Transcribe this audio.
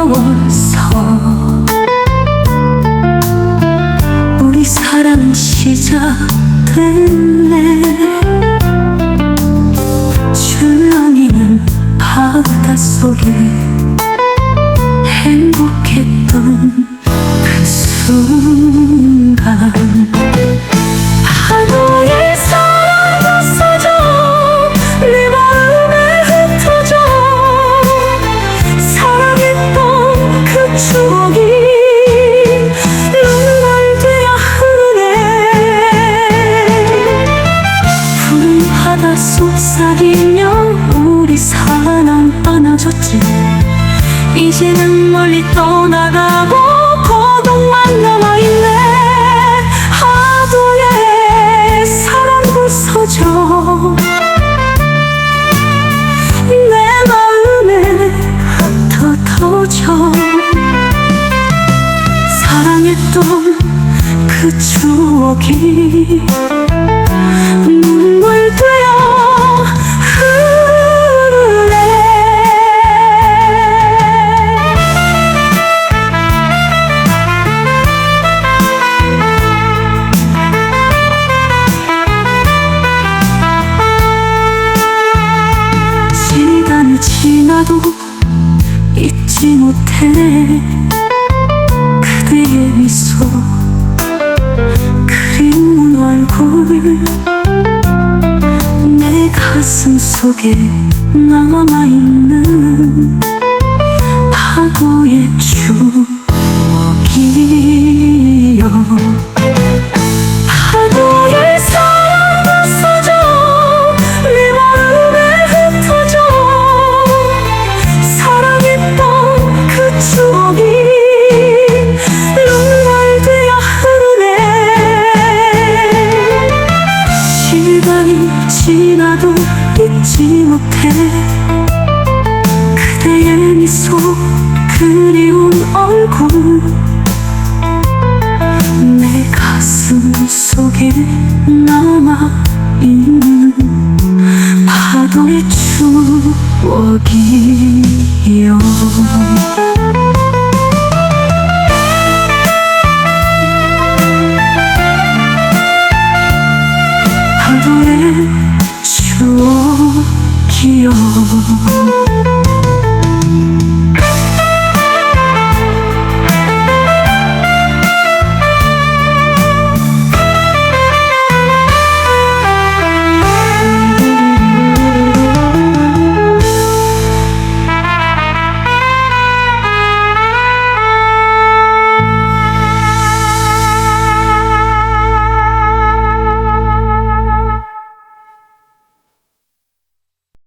어려워서 우리 사랑 시작됐네. 주영이는 바다 속에 행복했던 그 순간. 안아줬지. 이제는 멀리 떠나가고 고독만 남아있네. 하도에 사랑 부서져. 내 마음에 흩어져. 사랑했던 그 추억이 잊지 못해. 그대의 미소 그리운 얼굴. 내 가슴 속에 남아있는 잊지 못해. 그대의 미소 그리운 얼굴. 내 가슴 속에 남아 있는 파도의 추억이요